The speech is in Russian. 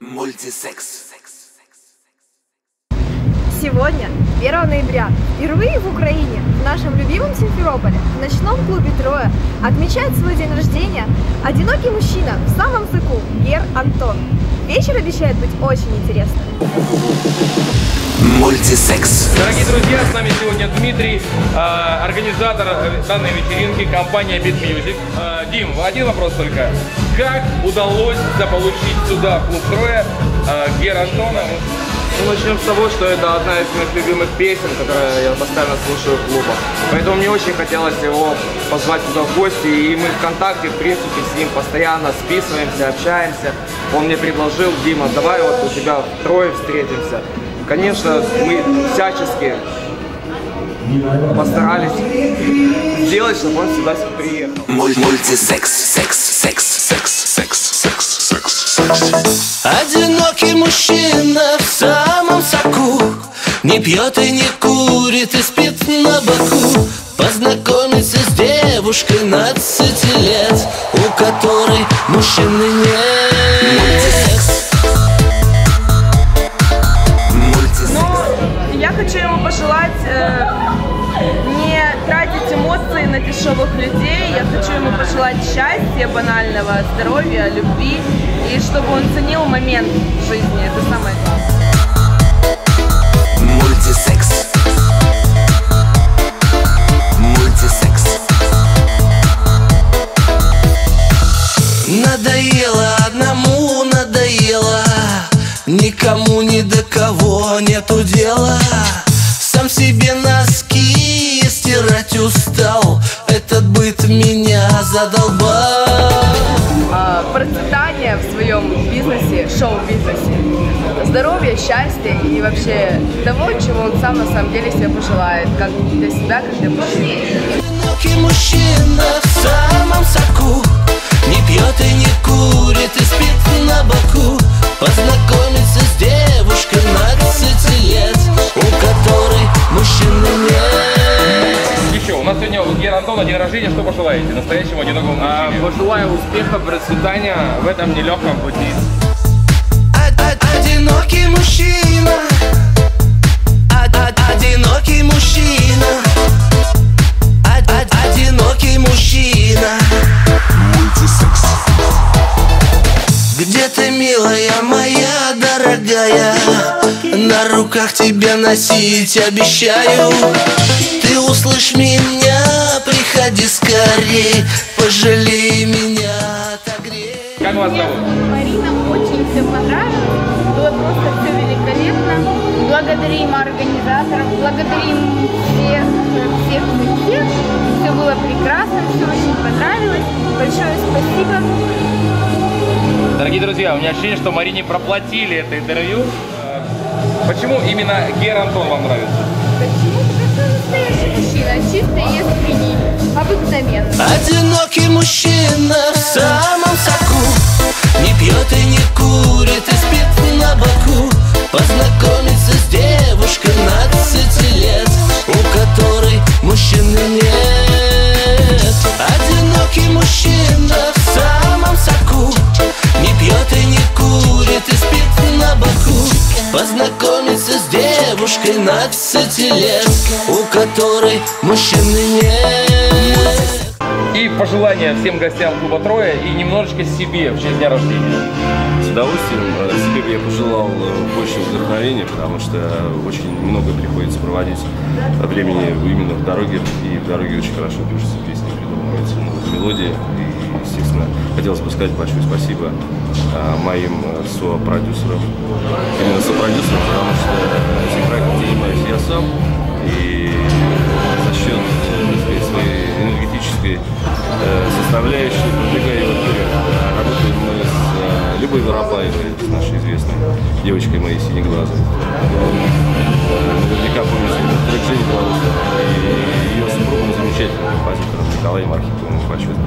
Мультисекс. Сегодня, 1 ноября, впервые в Украине, в нашем любимом Симферополе, в ночном клубе «Трое» отмечает свой день рождения одинокий мужчина в самом соку Гер Антон. Вечер обещает быть очень интересным. Мультисекс. Дорогие друзья, с нами сегодня Дмитрий, э, организатор данной вечеринки, компания Beat Music. Э, Дим, один вопрос только. Как удалось заполучить сюда клуб Троя э, Гера Антона? Ну, начнем с того, что это одна из моих любимых песен, которую я постоянно слушаю в клубах. Поэтому мне очень хотелось его позвать сюда в гости, и мы в контакте, в принципе, с ним постоянно списываемся, общаемся. Он мне предложил, Дима, давай вот у тебя в трое встретимся. Конечно, мы всячески постарались сделать, чтобы он сюда приехал. Муль- Мультисекс. Секс. Секс. Секс. Секс. Секс. Секс. Секс. Одинокий мужчина в самом соку Не пьет и не курит и спит на боку Познакомиться с девушкой 12 лет на дешевых людей. Я хочу ему пожелать счастья, банального, здоровья, любви. И чтобы он ценил момент жизни. Это самое главное. Мультисекс. Мультисекс. Надоело одному, надоело Никому ни до кого нету дела Сам себе носки стирать устал Этот быт меня задолбал А, процветание в своем бизнесе, шоу-бизнесе. Здоровья, счастья и вообще того, чего он сам на самом деле себе пожелает. Как для себя, как для мужчины. Одинокий мужчина Гера Антона день рождения. Что пожелаете настоящему одинокому А? Пожелаю успеха, процветания в этом нелегком пути. Од- од- Одинокий мужчина Од- од- Одинокий мужчина Од- од- Одинокий мужчина Где ты, милая моя дорогая На руках тебя носить обещаю Ты услышь меня, приходи скорей Пожалей меня, отогрей Как вас зовут? Марина очень все понравилось. Было просто все великолепно. Благодарим организаторов, благодарим всех, всех, всех. Все было прекрасно, все очень понравилось. Большое спасибо. Дорогие друзья, у меня ощущение, что Марине проплатили это интервью. Э, Почему именно Гера Антон вам нравится? Почему? Потому что настоящий мужчина, чистый, искренний, обыкновенный. Одинокий мужчина в самом соку. Не пьет и не курит и спит на боку. Познакомиться с девушкой 12 лет У которой мужчины нет. Одинокий мужчина в самом соку. Не пьет и не курит и спит на боку. Познакомиться с девушкой 12 лет У которой мужчины нет И пожелания всем гостям клуба Троя и немножечко себе в честь дня рождения. С удовольствием э, себе бы я пожелал э, больше вдохновения, потому что очень много приходится проводить времени именно в дороге, и в дороге очень хорошо пишутся песни, придумываются новые мелодии. И, естественно, хотелось бы сказать большое спасибо э, моим э, сопродюсерам, именно сопродюсерам, потому что этим проектом занимаюсь я сам, Воропаевой, с нашей известной девочкой моей синеглазой. Наверняка помните этот трек Жени и ее супругом замечательным композитором Николаем Архиповым Фачевым.